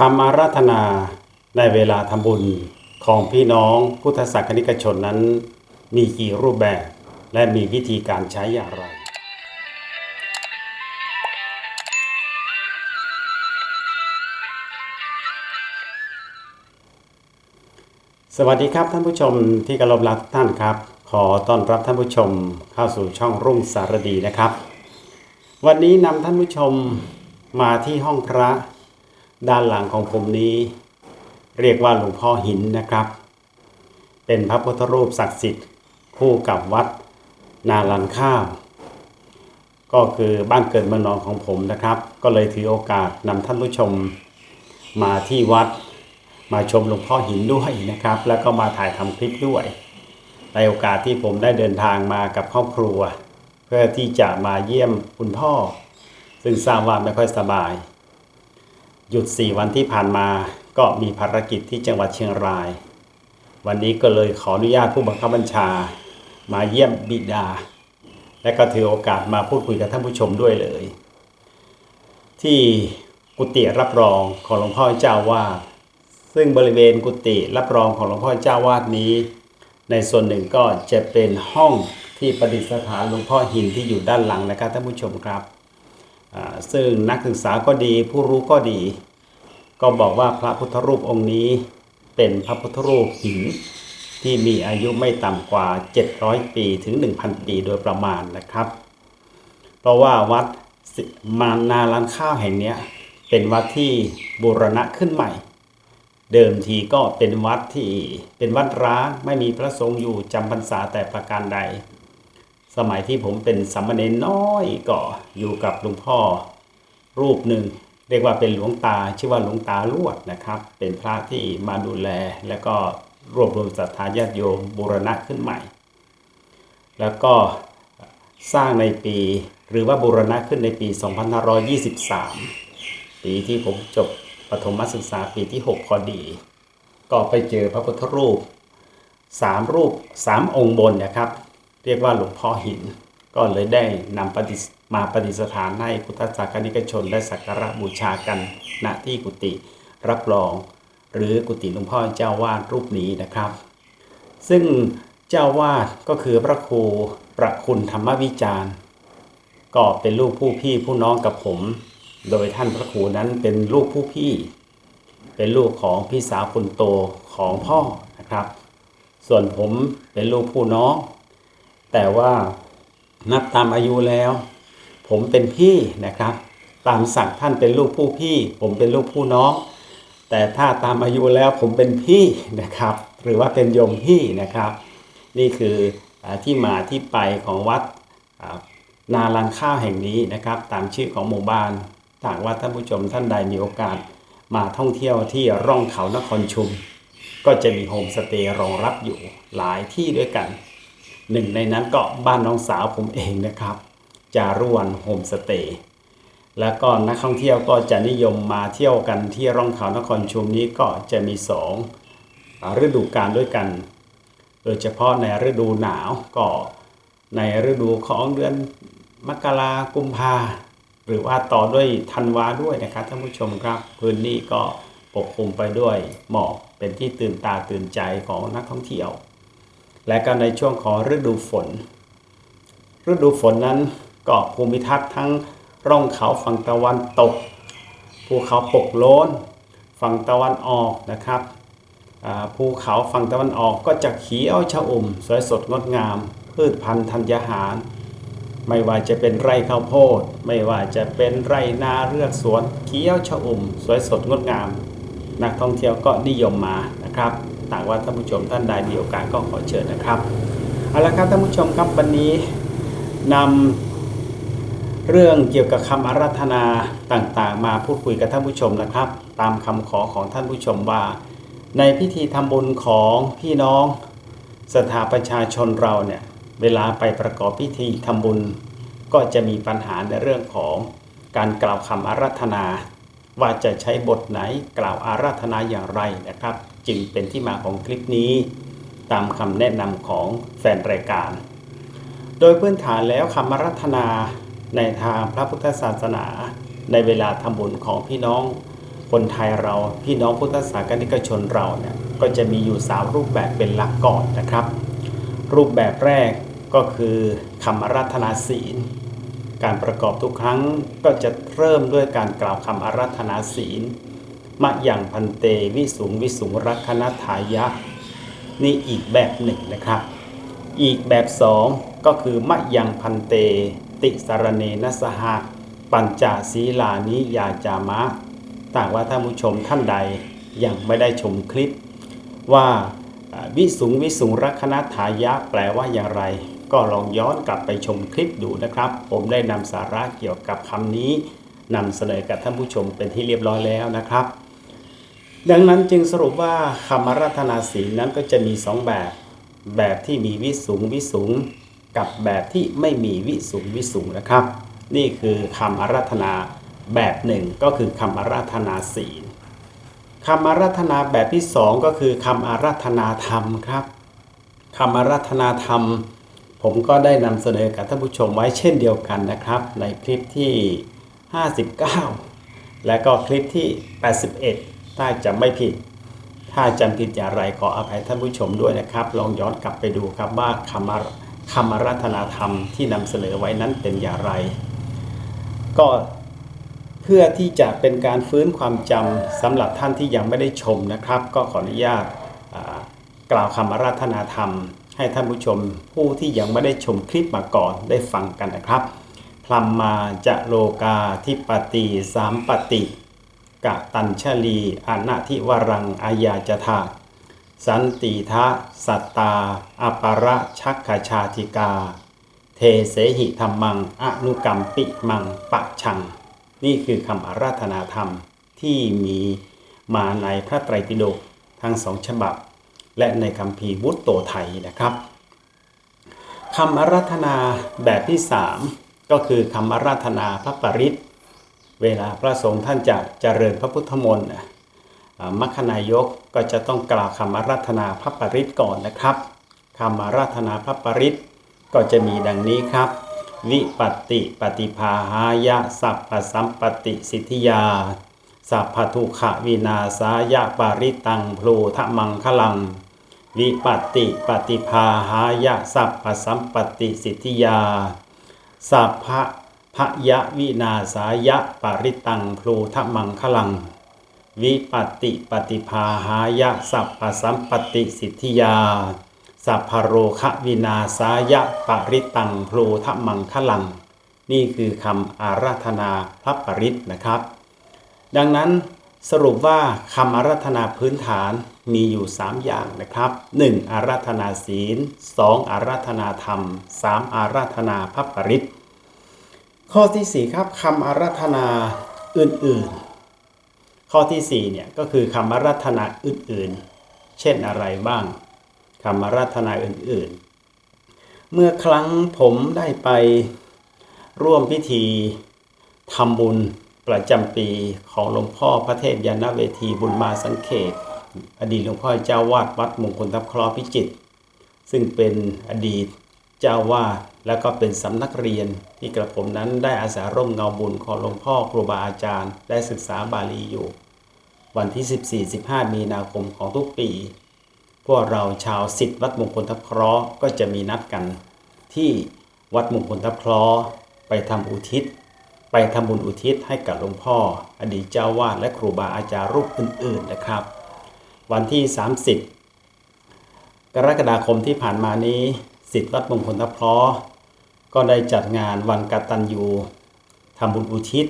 คำอาราธนาในเวลาทำบุญของพี่น้องพุทธศาสนิกชนนั้น มีกี่รูปแบบและมีวิธีการใช้อย่างไร สวัสดีครับท่านผู้ชมที่กรบรักทุกท่านครับ ขอต้อนรับท่านผู้ชมเข้าสู่ช่องรุ่งสารดีนะครับ วันนี้นำท่านผู้ชมมาที่ห้องพระ ด้านหลังของผมนี้ เรียกว่าหลวงพ่อหินนะครับ เป็นพระพุทธรูปศักดิ์สิทธิ์ คู่กับวัดนาลันข้าว ก็คือบ้านเกิดเมืองนอนของผมนะครับ ก็เลยถือโอกาสนำท่านผู้ชมมาที่วัดมาชมหลวงพ่อหินด้วยนะครับ แล้วก็มาถ่ายทำคลิปด้วย ในโอกาสที่ผมได้เดินทางมากับครอบครัว เพื่อที่จะมาเยี่ยมคุณพ่อ ซึ่งทราบว่าไม่ค่อยสบาย หยุด 4 วันที่ผ่านมาก็มีภารกิจที่จังหวัดเชียงราย วันนี้ก็เลยขออนุญาตผู้บังคับบัญชา มาเยี่ยมบิดา และก็ถือโอกาสมาพูดคุยกับท่านผู้ชมด้วยเลย ที่กุฏิรับรองของหลวงพ่อเจ้าวาดซึ่งบริเวณกุฏิรับรองของหลวงพ่อเจ้าวาดนี้ ในส่วนหนึ่งก็จะเป็นห้องที่ประดิษฐานหลวงพ่อหินที่อยู่ด้านหลังนะครับท่านผู้ชมครับ ซึ่งนักศึกษาก็ดีผู้รู้ก็ดี ก็บอกว่าพระพุทธรูปองค์นี้เป็นพระพุทธรูปหินที่มีอายุไม่ต่ำกว่า 700 ปีถึง 1,000 ปีโดยประมาณนะครับ เพราะว่าวัดมานาลันข้าวแห่งนี้เป็นวัดที่บูรณะขึ้นใหม่ เดิมทีก็เป็นวัดที่เป็นวัดร้างไม่มีพระสงฆ์อยู่จำพรรษาแต่ประการใด สมัยที่ผมเป็นสามเณรน้อยก็อยู่กับหลวงพ่อรูปหนึ่งเรียกว่าเป็นหลวงตาชื่อว่าหลวงตาลวดนะครับ เป็นพระที่มาดูแลแล้วก็รวบรวมศรัทธาญาติโยมบูรณะขึ้นใหม่ แล้วก็สร้างในปีหรือว่าบูรณะขึ้นในปี 2523 ปีที่ผมจบปฐมศึกษาปีที่ 6 พอดี ก็ไปเจอพระพุทธรูปสามรูปสามองค์บนนะครับ เรียกว่าหลวงพ่อหิน ก็เลยได้นำปฏิมาปฏิสถานให้พุทธศาสนิกชนได้สักการะบูชากันณที่กุฏิรับรอง หรือกุฏิหลวงพ่อเจ้าวาดรูปนี้นะครับ ซึ่งเจ้าวาดก็คือพระครูประคุณธรรมวิจารณ์ ก็เป็นลูกผู้พี่ผู้น้องกับผม โดยท่านพระครูนั้นเป็นลูกผู้พี่ เป็นลูกของพี่สาวคนโตของพ่อนะครับ ส่วนผมเป็นลูกผู้น้อง แต่ว่านับตามอายุแล้ว ผมเป็นพี่นะครับ ตามศักดิ์ท่านเป็นลูกผู้พี่ ผมเป็นลูกผู้น้อง แต่ถ้าตามอายุแล้วผมเป็นพี่นะครับ หรือว่าเป็นโยมพี่นะครับ นี่คือที่มาที่ไปของวัดนาลังข้าวแห่งนี้นะครับ ตามชื่อของหมู่บ้านถ้าหากว่าท่านผู้ชมท่านใดมีโอกาสมาท่องเที่ยวที่ร่องเขานครชุม ก็จะมีโฮมสเตย์รองรับอยู่หลายที่ด้วยกัน หนึ่งในนั้นก็บ้านน้องสาวผมเองนะครับจารุวันโฮมสเตย์แล้วก็นักท่องเที่ยวก็จะนิยมมาเที่ยวกันที่ร่องเขานครชุมนี้ก็จะมีสองฤดูกาลด้วยกัน โดยเฉพาะในฤดูหนาวก็ในฤดูของเดือนมกรากุมภาหรือว่าต่อด้วยธันวาด้วยนะครับท่านผู้ชมครับ พื้นที่ก็ปกคลุมไปด้วยหมอกเป็นที่ตื่นตาตื่นใจของนักท่องเที่ยว และก็ในช่วงของฤดูฝน ฤดูฝนนั้นก็ภูมิทัศน์ทั้งร่องเขาฝั่งตะวันตก ภูเขาปกโล้น ฝั่งตะวันออกนะครับภูเขาฝั่งตะวันออกก็จะเขียวชอุ่ม สวยสดงดงาม พืชพันธุ์ธัญญาหาร ไม่ว่าจะเป็นไร่ข้าวโพด ไม่ว่าจะเป็นไร่นาเรือกสวนเขียวชอุ่ม สวยสดงดงาม นักท่องเที่ยวก็นิยมมานะครับ ต่างว่าท่านผู้ชมท่านใดมีโอกาสก็ขอเชิญนะครับเอาละครับท่านผู้ชมครับวันนี้นำเรื่องเกี่ยวกับคำอารัธนาต่างๆ มาพูดคุยกับท่านผู้ชมนะครับ ตามคำขอของท่านผู้ชมว่า ในพิธีทำบุญของพี่น้องสถาประชาชนเราเนี่ยเวลาไปประกอบพิธีทำบุญ ก็จะมีปัญหาในเรื่องของการกล่าวคำอารัธนา ว่าจะใช้บทไหนกล่าวอาราธนาอย่างไรนะครับ จึงเป็นที่มาของคลิปนี้ ตามคำแนะนำของแฟนรายการ โดยพื้นฐานแล้วคำอารัธนาในทางพระพุทธศาสนา ในเวลาทำบุญของพี่น้องคนไทยเราพี่น้องพุทธศาสนิกชนเราเนี่ยก็จะมีอยู่สามรูปแบบเป็นหลักก่อนนะครับ รูปแบบแรกก็คือคำอาราธนาศีล การประกอบทุกครั้งก็จะเริ่มด้วยการกล่าวคำอาราธนาศีล มะยังพันเตวิสุงวิสุงรักขณทายะ นี่อีกแบบหนึ่งนะครับ อีกแบบสองก็คือมะยังพันเต ติสารเนนสหะปัญจศีลานิยาจามะต่างว่าท่านผู้ชมท่านใดยังไม่ได้ชมคลิป ว่าวิสุงวิสุงรักขณทายะแปลว่าอย่างไร ก็ลองย้อนกลับไปชมคลิปดูนะครับ ผมได้นำสาระเกี่ยวกับคำนี้นำเสนอกับท่านผู้ชมเป็นที่เรียบร้อยแล้วนะครับ ดังนั้นจึงสรุปว่าคำรัธนาศีลนั้นก็จะมีสองแบบ แบบที่มีวิสุงวิสุงกับแบบที่ไม่มีวิสุงวิสุงนะครับ นี่คือคำอารัธนาแบบหนึ่งก็คือคำอารัธนาศีลคำอารัธนาแบบที่สองก็คือคำอารัธนาธรรมครับคำอารัธนาธรรม ผมก็ได้นำเสนอกับท่านผู้ชมไว้เช่นเดียวกันนะครับ ในคลิปที่ 59 และก็คลิปที่ 81 ถ้าจำไม่ผิด ถ้าจำผิดอย่างไรขออภัยท่านผู้ชมด้วยนะครับ ลองย้อนกลับไปดูครับว่าคำอาคำอารัธนาธรรมที่นำเสนอไว้นั้นเป็นอย่างไร ก็เพื่อที่จะเป็นการฟื้นความจำสำหรับท่านที่ยังไม่ได้ชมนะครับ ก็ขออนุญาตกล่าวคำอาราธนาธรรม ให้ท่านผู้ชมผู้ที่ยังไม่ได้ชมคลิปมาก่อนได้ฟังกันนะครับพลัมมาจะโลกาทิปติสามปฏิ กะตัญชลีอนาทิวรังอายาจธาสันติทะสัตตา อประชักขชาธิกา เทเสหิธรรมัง อนุกรรมปิมังปะชัง นี่คือคำอาราธนาธรรมที่มีมาในพระไตรปิฎกทั้งสองฉบับ และในคำพีวุตโตไทยนะครับคำอาราธนาแบบที่สามก็คือคำอาราธนาพระปริต เวลาพระสงฆ์ท่านจะเจริญพระพุทธมนต์มัคคณายกก็จะต้องกล่าวคำอาราธนาพระปริตก่อนนะครับคำอาราธนาพระปริตก็จะมีดังนี้ครับ วิปติปฏิภาหายะสัพพสัมปติสิทธิยา สัพพทุขวินาสายะปาริตังพลูทะมังคลัง วิปติปฏิภาหายะสัพพสัมปติสิทธิยา สัพพ พยะวินาสายะปาริตังพลูทมังคลัง วิปติปฏิภาหายะสัพพสัมปติสิทธิยา สัพพโรคะวินาสายะปริตังพลูทมังคลัง นี่คือคำอาราธนาพระปริตนะครับ ดังนั้นสรุปว่าคำอาราธนาพื้นฐานมีอยู่ 3 อย่างนะครับ 1. อาราธนาศีล 2. อาราธนาธรรม 3. อาราธนาพระปริต ข้อที่ 4 ครับคำอาราธนาอื่นๆ ข้อที่4เนี่ยก็คือคำอาราธนาอื่นๆ เช่นอะไรบ้างคำอาราธนาอื่นๆ เมื่อครั้งผมได้ไปร่วมพิธีทำบุญประจำปีของหลวงพ่อพระเทพยานเวทีบุญมาสังเขต อดีตหลวงพ่อเจ้าวาดวัดมงคลทับคราะห์พิจิตรซึ่งเป็นอดีต เจ้าวาดและก็เป็นสำนักเรียนที่กระผมนั้นได้อาศัยร่มเงาบุญของหลวงพ่อครูบาอาจารย์ ได้ศึกษาบาลีอยู่ วันที่ 14-15 มีนาคมของทุกปี พวกเราชาวสิทธิ์วัดมงคลทับเคราะห์ก็จะมีนัดกัน ที่วัดมงคลทับเคราะห์ไปทำอุทิศ ไปทำบุญอุทิศให้กับหลวงพ่อ อดีตเจ้าวาดและครูบาอาจารย์รูปอื่น ๆนะครับ วันที่ 30 กรกฎาคมที่ผ่านมานี้ สิทธิ์วัดมงคลทับเคราะห์ก็ได้จัดงานวันกตัญญูทำบุญอุทิศ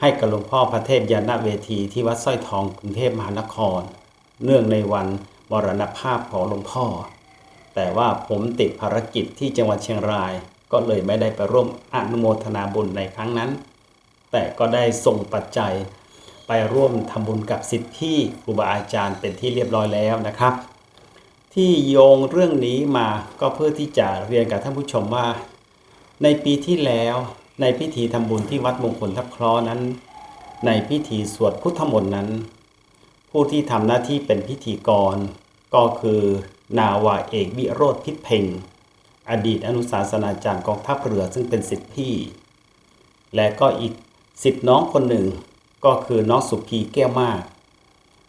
ให้กับหลวงพ่อพระเทพยานเวทีที่วัดสร้อยทองกรุงเทพมหานคร เนื่องในวันมรณภาพของหลวงพ่อ แต่ว่าผมติดภารกิจที่จังหวัดเชียงราย ก็เลยไม่ได้ไปร่วมอนุโมทนาบุญในครั้งนั้น แต่ก็ได้ส่งปัจจัยไปร่วมทำบุญกับสิทธิพี่ครูบาอาจารย์เป็นที่เรียบร้อยแล้วนะครับ ที่โยงเรื่องนี้มาก็เพื่อที่จะเรียนกับท่านผู้ชมว่า ในปีที่แล้วในพิธีทำบุญที่วัดมงคลทับคราะห์นั้น ในพิธีสวดพุทธมนต์นั้น ผู้ที่ทำหน้าที่เป็นพิธีกร ก็คือนาวาเอกวิโรธพิษเพ่งอดีตอนุสาสนาจารย์กองทัพเรือซึ่งเป็นสิทธิพี่ และก็อีกสิทธิน้องคนหนึ่งก็คือน้องสุพีแก้วมาก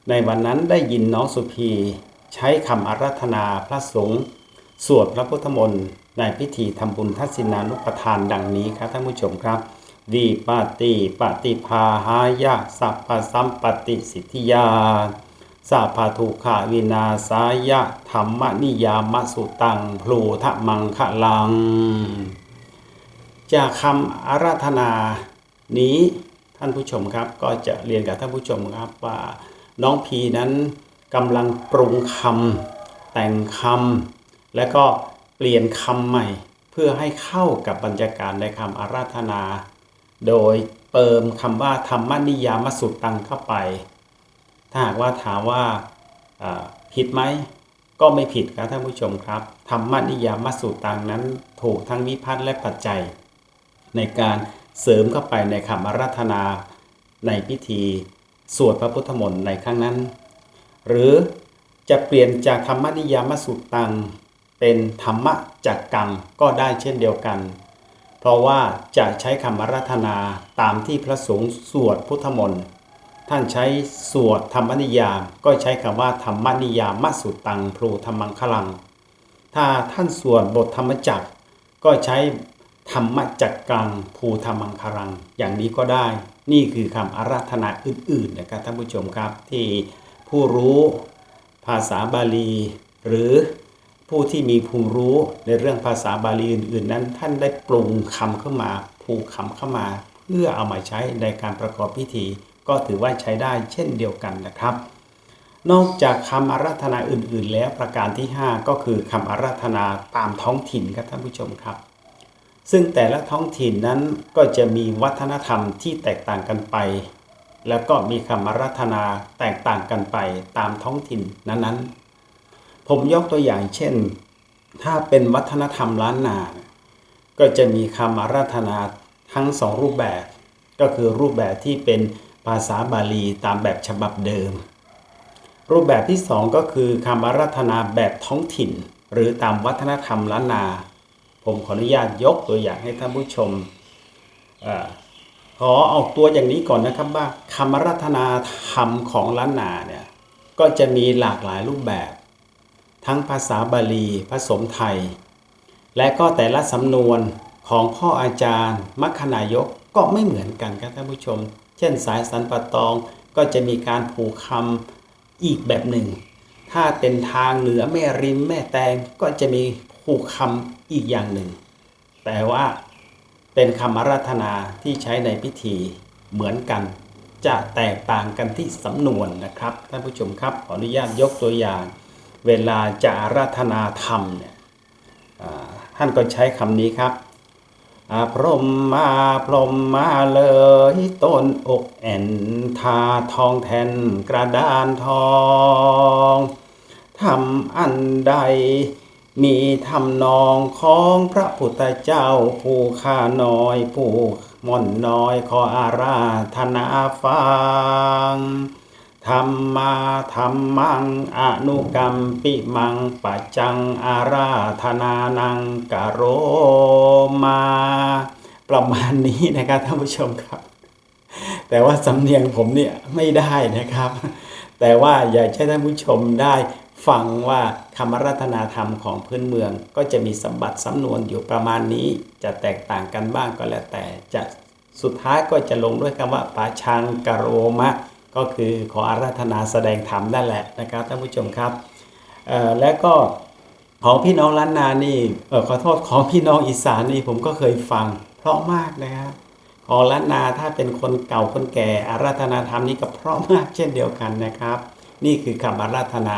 ในวันนั้นได้ยินน้องสุพี ใช้คำอาราธนาพระสงฆ์สวดพระพุทธมนต์ในพิธีทำบุญทักษิณานุปทานดังนี้ครับท่านผู้ชมครับวีปาติปฏิภาหายะสัพพสัมปติสิทธิยาสัพพทุขาวินาสายะธรรมนิยามสุตังพลูทะมังคะลัง จากคำอาราธนานี้ท่านผู้ชมครับก็จะเรียนกับท่านผู้ชมครับว่าน้องพีนั้น กำลังปรุงคำแต่งคำและก็เปลี่ยนคำใหม่ เพื่อให้เข้ากับบรรยากาศในคำอาราธนา โดยเติมคำว่าธรรมนิยามสุตังเข้าไป ถ้าหากว่าถามว่าผิดไหมก็ไม่ผิดครับท่านผู้ชมครับธรรมนิยามสุตังนั้นถูกทั้งวิพัฒน์และปัจจัย ในการเสริมเข้าไปในคำอาราธนาในพิธีสวดพระพุทธมนต์ในครั้งนั้น หรือจะเปลี่ยนจากธรรมนิยามสุตัง เป็นธรรมจักกังก็ได้เช่นเดียวกัน เพราะว่าจะใช้คำอาราธนาตามที่พระสงฆ์สวดพุทธมนต์ท่านใช้สวดธรรมนิยามก็ใช้คำว่าธรรมนิยามสุตังพลูธรรมังคลัง ถ้าท่านสวดบทธรรมจักรก็ใช้ธรรมจักกังภูธรรมังคลัง อย่างนี้ก็ได้ นี่คือคำอาราธนาอื่นๆนะครับท่านผู้ชมครับที่ ผู้รู้ ภาษาบาลี หรือผู้ที่มีภูมิรู้ในเรื่องภาษาบาลีอื่น ๆ นั้น ท่านได้ปรุงคำเข้ามาผูกคำเข้ามา เพื่อเอามาใช้ในการประกอบพิธี ก็ถือว่าใช้ได้เช่นเดียวกันนะครับ นอกจากคำอาราธนาอื่น ๆ แล้วประการที่ 5 ก็คือคำอาราธนาตามท้องถิ่นครับท่านผู้ชมครับซึ่งแต่ละท้องถิ่นนั้นก็จะมีวัฒนธรรมที่แตกต่างกันไป แล้วก็มีคำอาราธนาแตกต่างกันไปตามท้องถิ่นนั้นๆ ผมยกตัวอย่างเช่น ถ้าเป็นวัฒนธรรมล้านนา ก็จะมีคำอาราธนาทั้งสองรูปแบบ ก็คือรูปแบบที่เป็นภาษาบาลีตามแบบฉบับเดิม รูปแบบที่สองก็คือคำอาราธนาแบบท้องถิ่น หรือตามวัฒนธรรมล้านนา ผมขออนุญาตยกตัวอย่างให้ท่านผู้ชม ขอเอาตัวอย่างนี้ก่อนนะครับว่าคำอาราธนาธรรมของล้านนาเนี่ยก็จะมีหลากหลายรูปแบบ ทั้งภาษาบาลีผสมไทย และก็แต่ละสำนวนของพ่ออาจารย์มัคคณายกก็ไม่เหมือนกันครับท่านผู้ชม เช่นสายสันปะตองก็จะมีการผูกคำอีกแบบหนึ่ง ถ้าเป็นทางเหนือแม่ริมแม่แตงก็จะมีผูกคำอีกอย่างหนึ่ง แต่ว่า เป็นคำอาราธนาที่ใช้ในพิธีเหมือนกัน จะแตกต่างกันที่สำนวนนะครับท่านผู้ชมครับขออนุญาตยกตัวอย่าง เวลาจะอาราธนาธรรมเนี่ยท่านก็ใช้คำนี้ครับพรมมาพรมมาเลยต้นอกแอนทาทองแทนกระดานทองทำอันใด มีทำนองของพระพุทธเจ้าผู้ข้าน้อยผู้ม่อนน้อยขออาราธนาฟังธรรมาธรรมัง อนุกรรมปิมังปัจจังอาราธนานังกโรมา ประมาณนี้นะครับท่านผู้ชมครับ แต่ว่าสำเนียงผมเนี่ยไม่ได้นะครับ แต่ว่าอยากให้ท่านผู้ชมได้ ฟังว่าคำรัตนาธรรมของพื้นเมือง ก็จะมีสมบัติสำนวนอยู่ประมาณนี้ จะแตกต่างกันบ้างก็แล้วแต่จะสุดท้ายก็จะลงด้วยคำว่าปาชังกโรมะ ก็คือขออาราธนาแสดงธรรมนั่นแหละนะครับท่านผู้ชมครับและก็ของพี่น้องล้านนานี่ออขอโทษของพี่น้องอีสานนี่ผมก็เคยฟัง เพราะมากนะครับของล้านนาถ้าเป็นคนเก่าคนแก่อาราธนาธรรมนี่ก็เพราะมากเช่นเดียวกันนะครับ นี่คือคำอาราธนา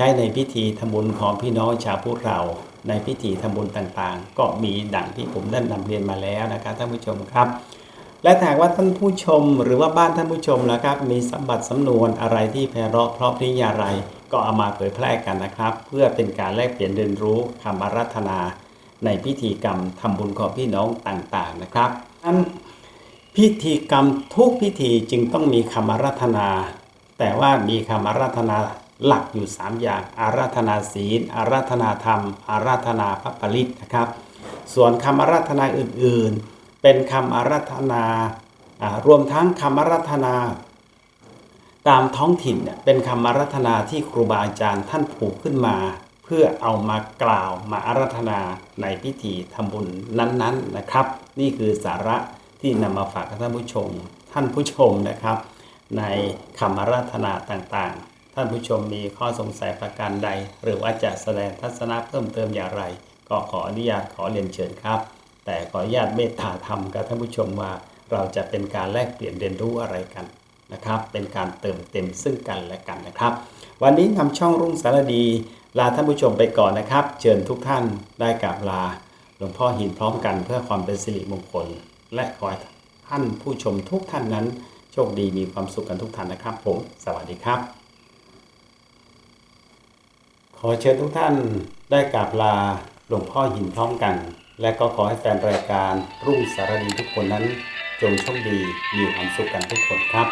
ใช้ในพิธีทำบุญของพี่น้องชาวพุทธเราในพิธีทำบุญต่างๆ ก็มีดังที่ผมได้นำเรียนมาแล้วนะครับท่านผู้ชมครับ และถ้าหากว่าท่านผู้ชมหรือว่าบ้านท่านผู้ชมนะครับ มีสมบัติสำนวนอะไรที่ไพเราะเพราะพริยาไรก็เอามาเผยแพร่กันนะครับ เพื่อเป็นการแลกเปลี่ยนเรียนรู้คำอารัธนา ในพิธีกรรมทำบุญของพี่น้องต่างๆนะครับนั้นพิธีกรรมทุกพิธีจึงต้องมีคำอารัธนา แต่ว่ามีคำอารัธนา หลักอยู่ 3 อย่าง อาราธนาศีล อาราธนาธรรม อาราธนาพระปริตนะครับ ส่วนคำอาราธนาอื่นๆ เป็นคำอาราธนารวมทั้งคำอารัธนา ตามท้องถิ่นเนี่ยเป็นคำอารัธนาที่ครูบาอาจารย์ท่านผูกขึ้นมา เพื่อเอามากล่าวมาอารัธนาในพิธีทำบุญนั้นๆนะครับ นี่คือสาระที่นำมาฝากท่านผู้ชม ท่านผู้ชมนะครับ ในคำอารัธนาต่างๆ ท่านผู้ชมมีข้อสงสัยประการใด หรือว่าจะแสดงทัศนะเพิ่มเติมอย่างไร ก็ขออนุญาตขอเรียนเชิญครับ แต่ขออนุญาตเมตตาธรรมกับท่านผู้ชมว่า เราจะเป็นการแลกเปลี่ยนเรียนรู้อะไรกันนะครับ เป็นการเติมเต็มซึ่งกันและกันนะครับ วันนี้นำช่องรุ่งสารดีลาท่านผู้ชมไปก่อนนะครับ เชิญทุกท่านได้กราบลาหลวงพ่อหินพร้อมกันเพื่อความเป็นสิริมงคล และขอให้ท่านผู้ชมทุกท่านนั้น โชคดีมีความสุขกันทุกท่านนะครับ ผม สวัสดีครับ ขอเชิญทุกท่านได้กราบลาหลวงพ่อหินพร้อมกัน และก็ขอให้แฟนรายการรุ่งสารดีทุกคนนั้น จงโชคดีมีความสุขกันทุกคนครับ